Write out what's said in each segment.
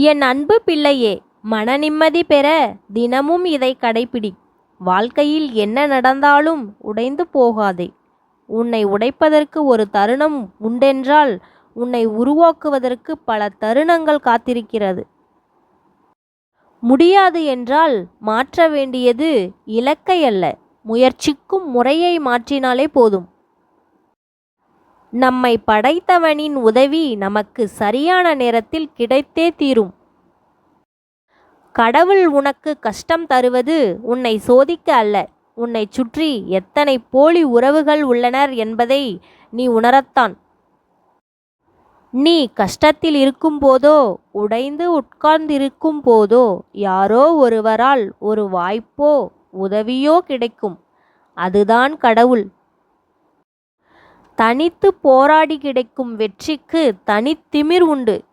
என் அன்பு பிள்ளையே மன நிம்மதி பெற தினமும் இதை கடைப்பிடி வாழ்க்கையில் என்ன நடந்தாலும் உடைந்து போகாதே. உன்னை உடைப்பதற்கு ஒரு தருணம் உண்டென்றால் உன்னை உருவாக்குவதற்கு பல தருணங்கள் காத்திருக்கிறது. முடியாது என்றால் மாற்ற வேண்டியது இலக்கை அல்ல. முயற்சிக்கும் முறையை மாற்றினாலே போதும். நம்மை படைத்தவனின் உதவி நமக்கு சரியான நேரத்தில் கிடைத்தே தீரும். கடவுள் உனக்கு கஷ்டம் தருவது உன்னை சோதிக்க அல்ல. உன்னை சுற்றி எத்தனை போலி உறவுகள் உள்ளனர் என்பதை நீ உணரத்தான். நீ கஷ்டத்தில் இருக்கும்போதோ உடைந்து உட்கார்ந்திருக்கும் போதோ யாரோ ஒருவரால் ஒரு வாய்ப்போ உதவியோ கிடைக்கும். அதுதான் கடவுள். தனித்து போராடி கிடைக்கும் வெற்றிக்கு தனித்திமிர் உண்டு.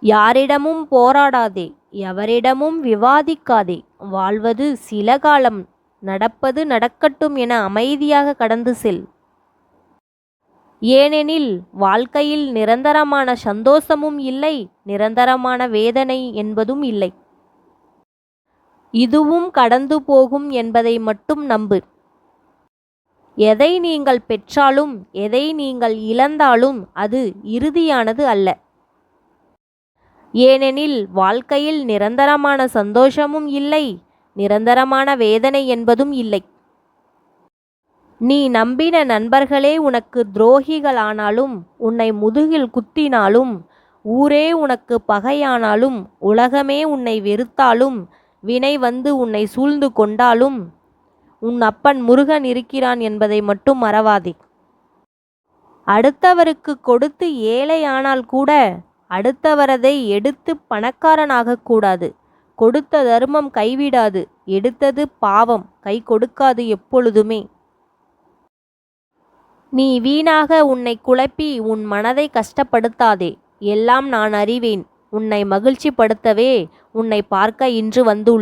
யாரிடமும் போராடாதே எவரிடமும் விவாதிக்காதே. வாழ்வது சில காலம் நடப்பது நடக்கட்டும் என அமைதியாக கடந்து செல். ஏனெனில் வாழ்க்கையில் நிரந்தரமான சந்தோஷமும் இல்லை நிரந்தரமான வேதனை என்பதும் இல்லை. இதுவும் கடந்து போகும் என்பதை மட்டும் நம்பு. எதை நீங்கள் பெற்றாலும் எதை நீங்கள் இழந்தாலும் அது இறுதியானது அல்ல. ஏனெனில் வாழ்க்கையில் நிரந்தரமான சந்தோஷமும் இல்லை நிரந்தரமான வேதனை என்பதும் இல்லை. நீ நம்பின நண்பர்களே உனக்கு துரோகிகளானாலும் உன்னை முதுகில் குத்தினாலும் ஊரே உனக்கு பகையானாலும் உலகமே உன்னை வெறுத்தாலும் வினை வந்து உன்னை சூழ்ந்து கொண்டாலும் உன் அப்பன் முருகன் இருக்கிறான் என்பதை மட்டும் மறவாதே. அடுத்தவருக்கு கொடுத்து ஏழையானால் கூட அடுத்தவரதை எடுத்து பணக்காரனாகக்கூடாது கொடுத்த தர்மம் கைவிடாது. எடுத்தது பாவம். கை கொடுக்காது எப்பொழுதுமே. நீ வீணாக உன்னை குழப்பி உன் மனதை கஷ்டப்படுத்தாதே. எல்லாம் நான் அறிவேன். உன்னை மகிழ்ச்சிப்படுத்தவே உன்னை பார்க்க இன்று வந்துள்ளேன்.